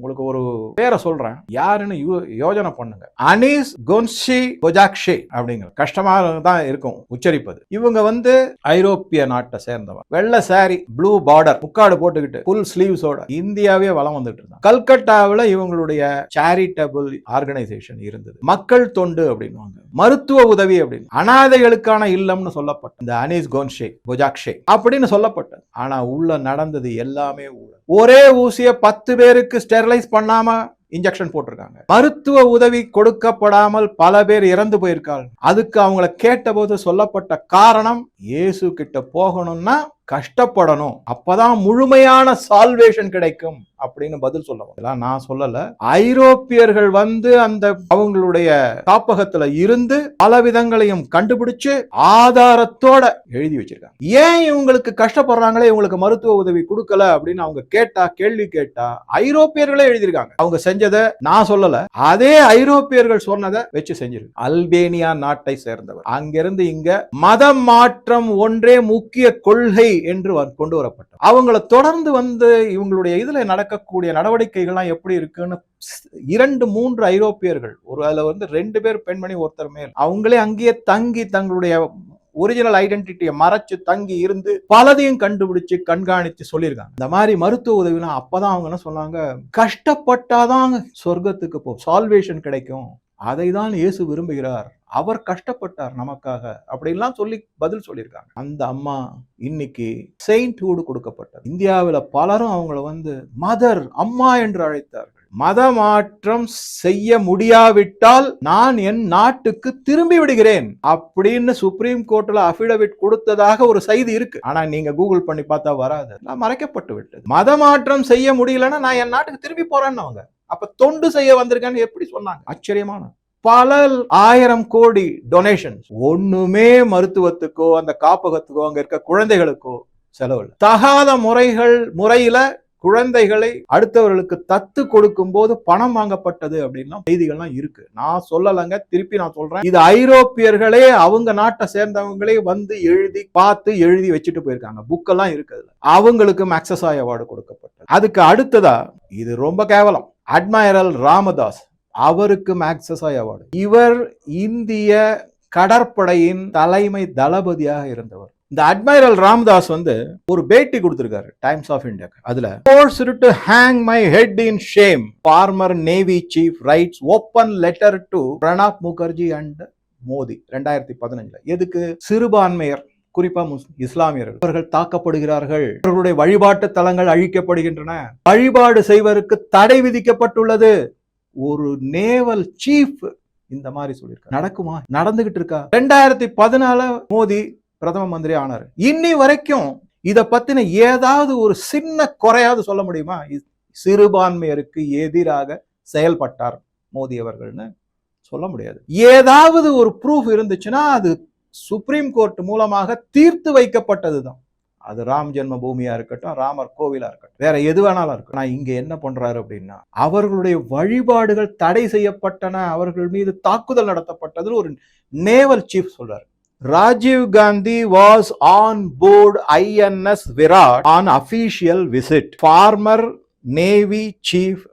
உங்களுக்கு ஒரு பேரை சொல்றேன். யாருன்னு யோ- யோஜனை பண்ணுங்க. அனீஸ் கொன்சி கொஜாக்ஷே அப்படிங்கிற கஷ்டமாக தான் இருக்கும் உச்சரிப்பது. இவங்க வந்து ஐரோப்பிய நாட்டை சேர்ந்தவங்க. வெள்ளை சாரி ப்ளூ பார்டர் முக்காடு போட்டுக்கிட்டு ஃபுல் ஸ்லீவ்ஸோட இந்தியாவே வளம் வந்துட்டு இருந்தாங்க. கல்கட்டாவில் இவங்களுடைய சேரிட்டபிள் ஆர்கனைசேஷன் இருந்தது. மக்கள் தொண்டு அப்படின்வாங்க மருத்துவ உதவி அப்படின்னு. அனாதைகளுக்கான இல்லம்னு சொல்லப்பட்ட இந்த அனீஸ் கோன்ஷே கொஜாக்ஷே அப்படின்னு சொல்லப்பட்டது. ஆனா உள்ள நடந்தது எல்லாமே ஊழல். ஒரே ஊசிய பத்து பேருக்கு ஸ்டெர்லைஸ் பண்ணாம இன்ஜெக்ஷன் போட்டிருக்காங்க. மருத்துவ உதவி கொடுக்கப்படாமல் பல பேர் இறந்து போயிருக்காங்க. அதுக்கு அவங்கள கேட்டபோது சொல்லப்பட்ட காரணம் இயேசு கிட்ட போகணும்னா கஷ்டப்படணும். அப்பதான் முழுமையான சால்வேஷன் கிடைக்கும் அப்படின்னு பதில் சொல்லுவாங்க இதெல்லாம் நான் சொல்லல. ஐரோப்பியர்கள் வந்து அந்த அவங்களுடைய காப்பகத்துல இருந்து பல விதங்களையும் கண்டுபிடிச்சு ஆதாரத்தோட எழுதி வச்சிருக்காங்க. ஏன் இவங்களுக்கு கஷ்டப்படுறாங்களே இவங்களுக்கு மருத்துவ உதவி கொடுக்கல அப்படின்னு அவங்க கேட்டா கேள்வி கேட்டா ஐரோப்பியர்களே எழுதியிருக்காங்க. அவங்க செஞ்சதை நான் சொல்லல. அதே ஐரோப்பியர்கள் சொன்னதை வச்சு செஞ்சிருக்கு அல்பேனியா நாட்டை சேர்ந்தவர். அங்கிருந்து இங்க மதம் மாற்றம் ஒன்றே முக்கிய கொள்கை என்று கொண்டு வரப்பட்டது. அவங்கள தொடர்ந்து வந்து இவங்களுடைய இதில் நடக்கக்கூடிய நடவடிக்கைகள்லாம் எப்படி இருக்குன்னு இரண்டு மூன்று ஐரோப்பியர்கள் ஒரு அதில் வந்து ரெண்டு பேர் பெண்மணி ஒருத்தர் மேல். அவங்களே அங்கேயே தங்கி தங்களுடைய ஒரிஜினல் ஐடென்டிட்டியை மறைச்சு தங்கி இருந்து பலதையும் கண்டுபிடிச்சு கண்காணித்து சொல்லியிருக்காங்க. இந்த மாதிரி மருத்துவ உதவிலாம் அப்பதான் அவங்க என்ன சொன்னாங்க? கஷ்டப்பட்டாதான் சொர்க்கத்துக்கு போ சால்வேஷன் கிடைக்கும். அதை தான் இயேசு விரும்புகிறார். அவர் கஷ்டப்பட்டார் நமக்காக. அப்படின்லாம் சொல்லி பதில் சொல்லியிருக்காங்க. அந்த அம்மா இன்னைக்கு செயின்ட்ஹுட் கொடுக்கப்பட்டது. இந்தியாவில் பலரும் அவங்கள வந்து மதர் அம்மா என்று அழைத்தார்கள். மத மாற்றம் செய்ய முடியாவிட்டால் நான் என் நாட்டுக்கு திரும்பி விடுகிறேன் அப்படின்னு சுப்ரீம் கோர்ட்ல அபிடவிட் கொடுத்ததாக ஒரு செய்தி இருக்கு. ஆனா நீங்க கூகுள் பண்ணி பார்த்தா வராது. நான் மறைக்கப்பட்டு விட்டது. மத மாற்றம் செய்ய முடியலன்னா நான் என் நாட்டுக்கு திரும்பி போறேன்னு அவங்க அப்ப தொண்டு செய்ய வந்திருக்கேன்னு எப்படி சொன்னாங்க? ஆச்சரியமான. பல ஆயிரம் கோடி டொனேஷன்ஸ் ஒண்ணுமே மருத்துவத்துக்கோ அந்த காப்பகத்துக்கோ அங்க இருக்க குழந்தைகளுக்கோ செலவு தகாத முறைகள் முறையில குழந்தைகளை அடுத்தவர்களுக்கு தத்து கொடுக்கும் போது பணம் வாங்கப்பட்டது அப்படின்லாம் செய்திகள்லாம் இருக்கு. நான் சொல்லலைங்க திருப்பி நான் சொல்றேன். இது ஐரோப்பியர்களே அவங்க நாட்டை சேர்ந்தவங்களே வந்து எழுதி பார்த்து எழுதி வச்சுட்டு போயிருக்காங்க. புக்கெல்லாம் இருக்குது அவங்களுக்கு மேக்சஸாய் அவார்டு கொடுக்கப்பட்டது. அதுக்கு அடுத்ததா இது ரொம்ப கேவலம். அட்மைரல் ராமதாஸ் அவருக்கு மேக்சஸாய் அவார்டு இவர் இந்திய கடற்படையின் தலைமை தளபதியாக இருந்தவர். இந்த அட்மைரல் ராமதாஸ் வந்து ஒரு பேட்டி கொடுத்திருக்காரு டைம்ஸ் ஆஃப் இந்தியா அதுல forced to hang my head in shame former navy chief writes open letter to Pranab Mukherjee and Modi ரெண்டாயிரத்தி பதினஞ்சுல. எதுக்கு? சிறுபான்மையர் குறிப்பா முஸ்- இஸ்லாமியர்கள். அவர்கள் தாக்கப்படுகிறார்கள். அவர்களுடைய வழிபாட்டு தலங்கள் அழிக்கப்படுகின்றன. வழிபாடு செய்வதற்கு தடை விதிக்கப்பட்டுள்ளது. ஒரு நேவல் சீஃப் இந்த மாதிரி சொல்லியிருக்காரு. நடக்குமா? நடந்துகிட்டு இருக்கா? ரெண்டாயிரத்தி பதினால மோடி பிரதம மந்திரி ஆனார். இன்னி வரைக்கும் இத பத்தின ஏதாவது ஒரு சின்ன குறையாவது சொல்ல முடியுமா? சிறுபான்மையருக்கு எதிராக செயல்பட்டார் மோடி அவர்கள்னு சொல்ல முடியாது. ஏதாவது ஒரு ப்ரூஃப் இருந்துச்சுன்னா அது சுப்ரீம் கோர்ட் மூலமாக தீர்த்து வைக்கப்பட்டதுதான். அது ராம் ஜென்ம பூமியா இருக்கட்டும் ராமர் கோவிலா இருக்கட்டும். வேற எது வேணாலும் இருக்கட்டும். நான் இங்க என்ன பண்றாரு அப்படின்னா அவர்களுடைய வழிபாடுகள் தடை செய்யப்பட்டன அவர்கள் மீது தாக்குதல் நடத்தப்பட்டது ஒரு நேவல் சீஃப் சொல்றாரு. Rajiv Gandhi was on board INS Viraat on official visit former navy chief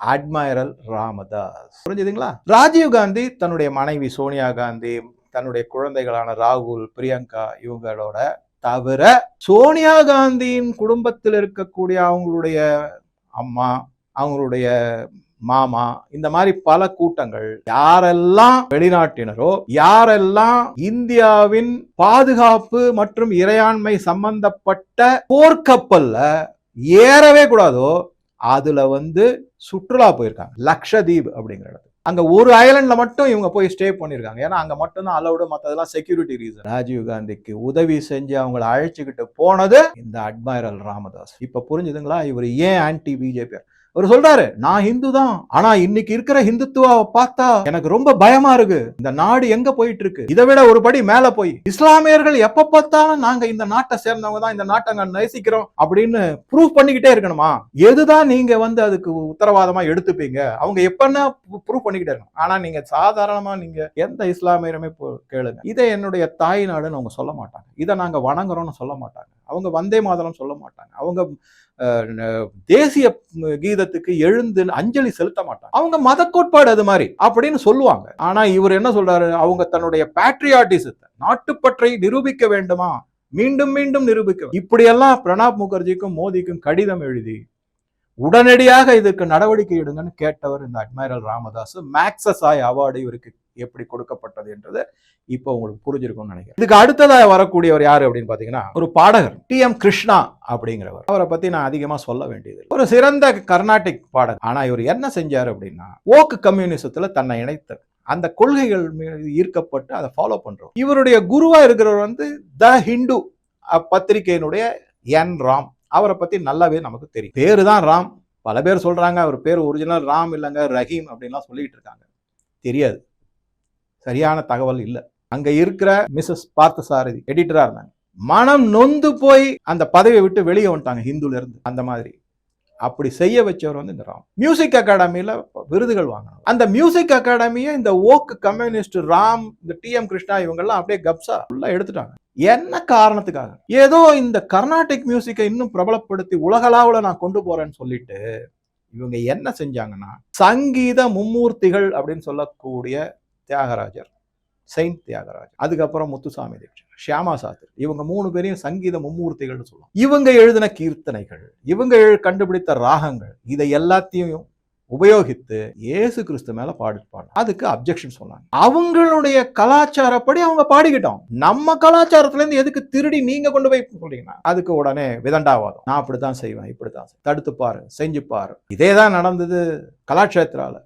admiral Ramdas புரிஞ்சுதுங்களா? ராஜீவ் காந்தி தன்னுடைய மனைவி சோனியா காந்தி தன்னுடைய குழந்தைகளான ராகுல் பிரியங்கா இவங்களோட தவிர சோனியா காந்தியின் குடும்பத்தில் இருக்கக்கூடிய அவங்களுடைய அம்மா அவங்களுடைய மாமா இந்த மாதிரி பல கூட்டங்கள் யாரெல்லாம் வெளிநாட்டினரோ யாரெல்லாம் இந்தியாவின் பாதுகாப்பு மற்றும் இறையாண்மை சம்பந்தப்பட்ட போர்க்கப்பல்ல ஏறவே கூடாதோ அதுல வந்து சுற்றுலா போயிருக்காங்க. லக்ஷதீப் அப்படிங்கிற இடத்துல. அங்க ஒரு ஐலண்டில் மட்டும் இவங்க போய் ஸ்டே பண்ணிருக்காங்க. ஏன்னா அங்க மட்டும் தான் அலௌடு மத்ததெல்லாம் செக்யூரிட்டி ரீசன் ராஜீவ் காந்திக்கு உதவி செஞ்சு அவங்கள அழைச்சிக்கிட்டு போனது இந்த அட்மைரல் ராமதாஸ். இப்ப புரிஞ்சுதுங்களா? இவர் ஏன் ஆன்டி பிஜேபி அவர் சொல்றாரு நான் ஹிந்து தான் ஆனா இன்னைக்கு இருக்கிற ஹிந்துத்துவாவை பார்த்தா எனக்கு ரொம்ப பயமா இருக்கு. இந்த நாடு எங்க போயிட்டு இருக்கு இதை விட ஒரு படி மேல போய் இஸ்லாமியர்கள் எப்ப பார்த்தாலும் நாங்க இந்த நாட்டை சேர்ந்தவங்க தான் இந்த நாட்டை நாங்க நேசிக்கிறோம் அப்படின்னு ப்ரூவ் பண்ணிக்கிட்டே இருக்கணுமா? எதுதான் நீங்க வந்து அதுக்கு உத்தரவாதமா எடுத்துப்பீங்க? அவங்க எப்பன்னா ப்ரூவ் பண்ணிக்கிட்டே இருக்கணும். ஆனா நீங்க சாதாரணமா நீங்க எந்த இஸ்லாமியருமே போ- கேளுங்க. இதை என்னுடைய தாய் நாடுன்னு அவங்க சொல்ல மாட்டாங்க. இதை நாங்க வணங்குறோம்னு சொல்ல மாட்டாங்க. அவங்க வந்தே மாதரம் சொல்ல மாட்டாங்க. அவங்க தேசிய கீதத்துக்கு எழுந்து அஞ்சலி செலுத்த மாட்டாங்க. அவங்க மத கோட்பாடு அது மாதிரி அப்படின்னு சொல்லுவாங்க. ஆனா இவர் என்ன சொல்றாரு? அவங்க தன்னுடைய பேட்ரியாட்டிசத்தை நாட்டுப்பற்றை நிரூபிக்க வேண்டுமா? மீண்டும் மீண்டும் நிரூபிக்க இப்படியெல்லாம் பிரணாப் முகர்ஜிக்கும் மோடிக்கும் கடிதம் எழுதி உடனடியாக இதுக்கு நடவடிக்கை எடுங்கன்னு கேட்டவர் இந்த அட்மைரல் ராமதாஸ் மேக்சசாய் அவார்டு இவருக்கு எப்படி கொடுக்கப்பட்டது என்றது இப்போ உங்களுக்கு புரிஞ்சிருக்கும்னு நினைக்கிறேன். இதுக்கு அடுத்ததாக வரக்கூடியவர் யார் அப்படின்னு பார்த்தீங்கன்னா ஒரு பாடகர் டி எம் கிருஷ்ணா அப்படிங்கிறவர். அவரை பற்றி நான் அதிகமாக சொல்ல வேண்டியது ஒரு சிறந்த கர்நாடிக் பாடகர். ஆனால் இவர் என்ன செஞ்சார் அப்படின்னா ஓக்கு கம்யூனிசத்தில் தன்னை இணைத்தார் அந்த கொள்கைகள் மீது ஈர்க்கப்பட்டு அதை ஃபாலோ பண்ணுறோம் இவருடைய குருவாக இருக்கிறவர் வந்து த ஹிந்து பத்திரிகையினுடைய என் ராம். அவரை பற்றி நல்லாவே நமக்கு தெரியும். பேரு தான் ராம். பல பேர் சொல்கிறாங்க அவர் பேர் ஒரிஜினல் ராம் இல்லைங்க ரஹீம் அப்படின்லாம் சொல்லிட்டு இருக்காங்க. தெரியாது. சரியான தகவல் இல்லை. அங்க இருக்கிற மிஸ்ஸஸ் பார்த்தசாரதி எடிட்டரா இருந்தாங்க. மனம் நொந்து போய் அந்த பதவியை விட்டு வெளியே வந்துட்டாங்க ஹிந்துல இருந்து அந்த மாதிரி. அப்படி செய்ய வச்சவர் வந்து இந்த ராம். மியூசிக் அகாடமியில விருதுகள் வாங்கினார் அந்த மியூசிக் அகாடமியை இந்த ஓக்கு கம்யூனிஸ்ட் ராம் இந்த டி எம் கிருஷ்ணா இவங்கெல்லாம் அப்படியே கப்சா ஃபுல்லாக எடுத்துட்டாங்க. என்ன காரணத்துக்காக? ஏதோ இந்த கர்நாடிக் மியூசிக்கை இன்னும் பிரபலப்படுத்தி உலகளாவில் நான் கொண்டு போறேன்னு சொல்லிட்டு இவங்க என்ன செஞ்சாங்கன்னா சங்கீத மும்மூர்த்திகள் அப்படின்னு சொல்லக்கூடிய தியாகராஜர் செயின்ட் தியாகராஜர் அதுக்கப்புறம் முத்துசாமி தீட்சன் ஷியாமா சாஸ்திரி இவங்க மூணு பேரையும் சங்கீத மும்மூர்த்திகள்னு சொல்லுவோம் இவங்க எழுதின கீர்த்தனைகள் இவங்க கண்டுபிடித்த ராகங்கள் இதை எல்லாத்தையும் உபயோகித்து இயேசு கிறிஸ்து மேல பாடிப்பாங்க அதுக்கு அப்ஜெக்ஷன் சொன்னாங்க. அவங்களுடைய கலாச்சாரப்படி அவங்க பாடிக்கிட்டோம். நம்ம கலாச்சாரத்துல இருந்து எதுக்கு திருடி நீங்க கொண்டு போய் சொல்றீங்கன்னா அதுக்கு உடனே விதண்டாவாதம். நான் அப்படித்தான் செய்வேன் இப்படித்தான் செய்வேன். தடுத்து பாரு செஞ்சு பாரு இதே தான் நடந்தது கலாட்சேத்திரால.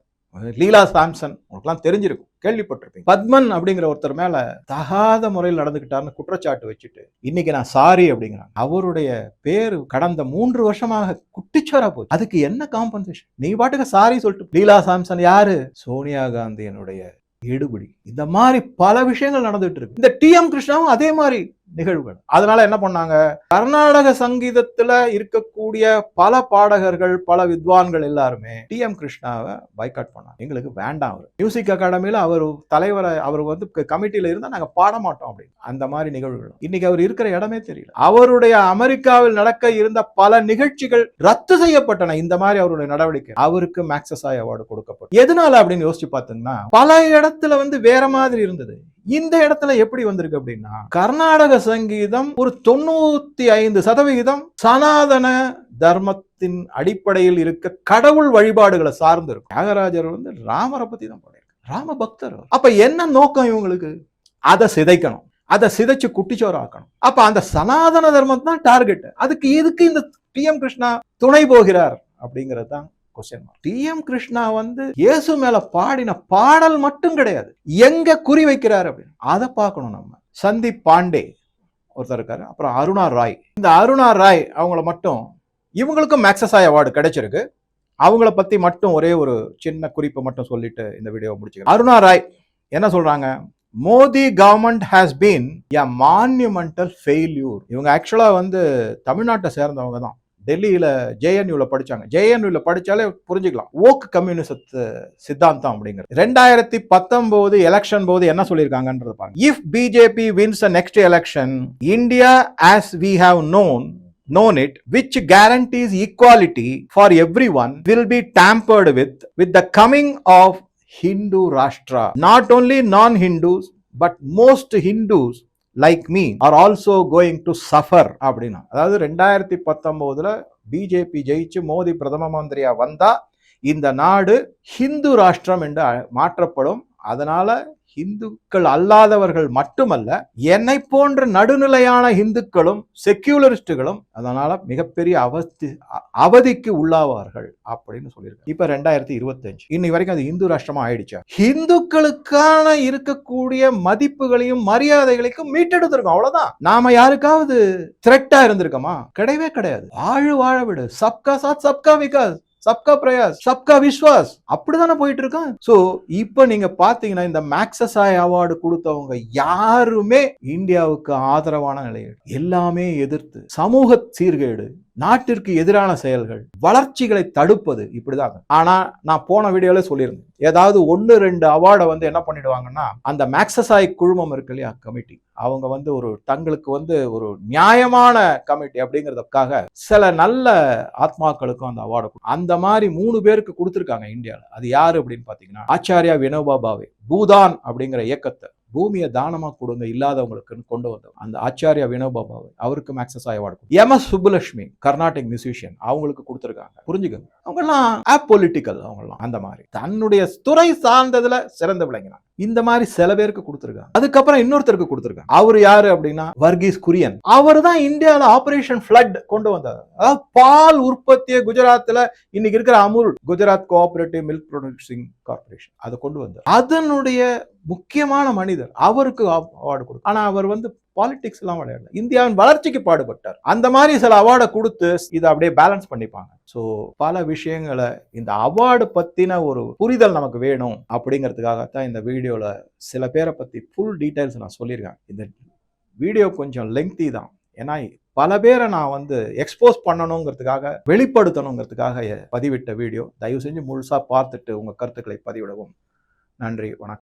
லீலா சாம்சன். உங்களுக்குலாம் தெரிஞ்சிருக்கும். கேள்விப்பட்டிருப்பீங்க. பத்மன் அப்படிங்கிற ஒருத்தர் மேல தகாத முறையில் நடந்துக்கிட்டாருன்னு குற்றச்சாட்டு வச்சுட்டு இன்னைக்கு நான் சாரி அப்படிங்கிறாங்க. அவருடைய பேர் கடந்த மூன்று வருஷமாக குட்டிச்சோரா போச்சு. அதுக்கு என்ன காம்பன்சேஷன் நீ பாட்டுக்கு சாரி சொல்லிட்டு லீலா சாம்சன் யாரு? சோனியா காந்தியனுடைய எடுபடி இந்த மாதிரி பல விஷயங்கள் நடந்துட்டு இருக்கு. இந்த டி எம் கிருஷ்ணாவும் அதே மாதிரி நிகழ்வுகள். அதனால என்ன பண்ணாங்க? கர்நாடக சங்கீதத்துல இருக்கக்கூடிய பல பாடகர்கள் பல வித்வான்கள் எல்லாருமே டி எம் கிருஷ்ணாவை பைக்காட் பண்ணாங்க. எங்களுக்கு வேண்டாம் அவர். மியூசிக் அகாடமியில அவர் தலைவரை அவர் வந்து கமிட்டியில இருந்தா நாங்க பாட மாட்டோம் அப்படின்னு. அந்த மாதிரி நிகழ்வுகள். இன்னைக்கு அவர் இருக்கிற இடமே தெரியல. அவருடைய அமெரிக்காவில் நடக்க இருந்த பல நிகழ்ச்சிகள் ரத்து செய்யப்பட்டன. இந்த மாதிரி அவருடைய நடவடிக்கை. அவருக்கு மேக்சஸ் அவார்டு கொடுக்கப்படும் எதனால அப்படின்னு யோசிச்சு பார்த்தீங்கன்னா பல இடத்துல வந்து வேற மாதிரி இருந்தது. இந்த இடத்துல எப்படி வந்திருக்கு அப்படின்னா கர்நாடக சங்கீதம் ஒரு தொண்ணூத்தி ஐந்து சதவிகிதம் சனாதன தர்மத்தின் அடிப்படையில் இருக்க கடவுள் வழிபாடுகளை சார்ந்து இருக்கும். தியாகராஜர் வந்து ராமரை பத்தி தான் பாடியிருக்காரு. ராம பக்தர் அப்ப என்ன நோக்கம் இவங்களுக்கு? அதை சிதைக்கணும். அதை சிதைச்சு குட்டிச்சோராக்கணும். அப்ப அந்த சனாதன தர்மம் தான் டார்கெட் அதுக்கு எதுக்கு இந்த டி எம் கிருஷ்ணா துணை போகிறார் அப்படிங்கிறது தான் கொஸ்டின் டி எம் கிருஷ்ணா வந்து இயேசு மேல பாடின பாடல் மட்டும் கிடையாது. எங்க குறி வைக்கிறார் அப்படின்னு? அதை பார்க்கணும் நம்ம. சந்தீப் பாண்டே ஒருத்தர் இருக்காரு. அப்புறம் அருணா ராய். இந்த அருணா ராய் அவங்கள மட்டும் இவங்களுக்கும் மேக்சஸாய் அவார்டு கிடைச்சிருக்கு. அவங்கள பத்தி மட்டும் ஒரே ஒரு சின்ன குறிப்பை மட்டும் சொல்லிட்டு இந்த வீடியோ முடிச்சுக்கிறேன். அருணா ராய் என்ன சொல்றாங்க? Modi government has been a monumental failure இவங்க ஆக்சுவலா வந்து தமிழ்நாட்டை சேர்ந்தவங்க தான். டெல்லியில் ஜேஎன்யூவில் படிச்சாங்க. ஜேஎன்யூவில் படித்தாலே புரிஞ்சுக்கலாம். ஓக் கம்யூனிசத்து சித்தாந்தம் அப்படிங்கிறது. ரெண்டாயிரத்தி பத்தொம்போது எலெக்ஷன் போது என்ன சொல்லியிருக்காங்கன்றது பாருங்க. If BJP wins next election India as we have known known it which guarantees equality for everyone will be tampered with with the coming of hindu rashtra. Not only non-hindus but most hindus like me are also going to suffer அப்படின்னா. அதாவது ரெண்டாயிரத்தி பத்தொம்போதில் BJP ஜெயிச்சு மோடி பிரதம மந்திரியாக வந்தால் இந்த நாடு ஹிந்து ராஷ்டிரம் என்று மாற்றப்படும் அதனால இந்துக்கள் அல்லாதவர்கள் மட்டுமல்ல என்னை போன்ற நடுநிலையான இந்துக்களும் செக்யூலரிஸ்டுகளும் அதனால மிகப்பெரிய அவஸ்தி அவதிக்கு உள்ளாவார்கள் அப்படின்னு சொல்லியிருக்காங்க. இப்ப ரெண்டாயிரத்தி இருபத்தஞ்சு. இன்னி வரைக்கும் அது இந்து ராஷ்டிரமா ஆயிடுச்சா. இந்துக்களுக்கான இருக்கக்கூடிய மதிப்புகளையும் மரியாதைகளையும் மீட்டெடுத்திருக்கோம். அவ்வளவுதான். நாம யாருக்காவது த்ரெட்டா இருந்திருக்கோமா? கிடையவே கிடையாது. ஆழ் வாழ விடு. சப்கா சாத் சப்கா விகாஸ். சப்கா பிரயாஸ் சப்கா விஸ்வாஸ். அப்படிதானே போயிட்டு இருக்கான் சோ இப்போ நீங்க பாத்தீங்கன்னா இந்த மேக்ஸசாய் அவார்டு கொடுத்தவங்க யாருமே இந்தியாவுக்கு ஆதரவான நிலையில். எல்லாமே எதிர்த்து சமூக சீர்கேடு. நாட்டிற்கு எதிரான செயல்கள் வளர்ச்சிகளை தடுப்பது இப்படிதான். ஆனா நான் போன வீடியோல சொல்லியிருந்தேன். ஏதாவது ஒன்று ரெண்டு அவார்டை வந்து என்ன பண்ணிடுவாங்கன்னா அந்த மேக்சசாய் குழுமம் இருக்கு இல்லையா கமிட்டி. அவங்க வந்து ஒரு தங்களுக்கு வந்து ஒரு நியாயமான கமிட்டி அப்படிங்கிறதுக்காக சில நல்ல ஆத்மாக்களுக்கும் அந்த அவார்டு அந்த மாதிரி மூணு பேருக்கு கொடுத்துருக்காங்க இந்தியாவில் அது யாரு அப்படின்னு பார்த்தீங்கன்னா ஆச்சாரியா வினோபா பாவே பூதான் அப்படிங்கிற இயக்கத்தை பூமியை தானமாக கொடுங்க இல்லாதவங்களுக்குன்னு கொண்டு வந்தோம் அந்த ஆச்சாரியா வினோபாபாவை அவருக்கும் ஆக்சஸ் மேக்சஸ் award M. S. Subbulakshmi Carnatic musician அவங்களுக்கு கொடுத்துருக்காங்க. புரிஞ்சுக்கோங்க. அவங்கெல்லாம் பொலிட்டிக்கல் அவங்கெல்லாம். அந்த மாதிரி. தன்னுடைய துறை சார்ந்ததுல சிறந்து விளங்கினாங்க. இந்த மாதிரி சில பேருக்கு கொடுத்துருக்காங்க. அதுக்கப்புறம் இன்னொருத்தருக்கு கொடுத்துருக்காங்க. அவர் யாரு அப்படின்னா வர்கீஸ் குரியன். அவர் தான் இந்தியாவில் ஆபரேஷன் ஃபிளட் கொண்டு வந்தார். அதாவது பால் உற்பத்தியை குஜராத்தில் இன்னைக்கு இருக்கிற Amul Gujarat cooperative milk producing corporation அதை கொண்டு வந்தார். அதனுடைய முக்கியமான மனிதர். அவருக்கு அவார்டு கொடுக்கும் ஆனா அவர் வந்து பாலிடிக்ஸ் எல்லாம் விளையாடல. இந்தியாவின் வளர்ச்சிக்கு பாடுபட்டார். அந்த மாதிரி சில அவார்டை கொடுத்து இதை அப்படியே பேலன்ஸ் பண்ணிப்பாங்க. ஸோ பல விஷயங்களை இந்த அவார்டு பத்தின ஒரு புரிதல் நமக்கு வேணும் அப்படிங்கிறதுக்காகத்தான் இந்த வீடியோல சில பேரை பத்தி ஃபுல் டீட்டெயில்ஸ் நான் சொல்லியிருக்கேன். இந்த வீடியோ கொஞ்சம் லெங்க்தி தான். ஏன்னா பல பேரை நான் வந்து எக்ஸ்போஸ் பண்ணணுங்கிறதுக்காக வெளிப்படுத்தணுங்கிறதுக்காக பதிவிட்ட வீடியோ. தயவு செஞ்சு முழுசாக பார்த்துட்டு உங்கள் கருத்துக்களை பதிவிடவும். நன்றி வணக்கம்.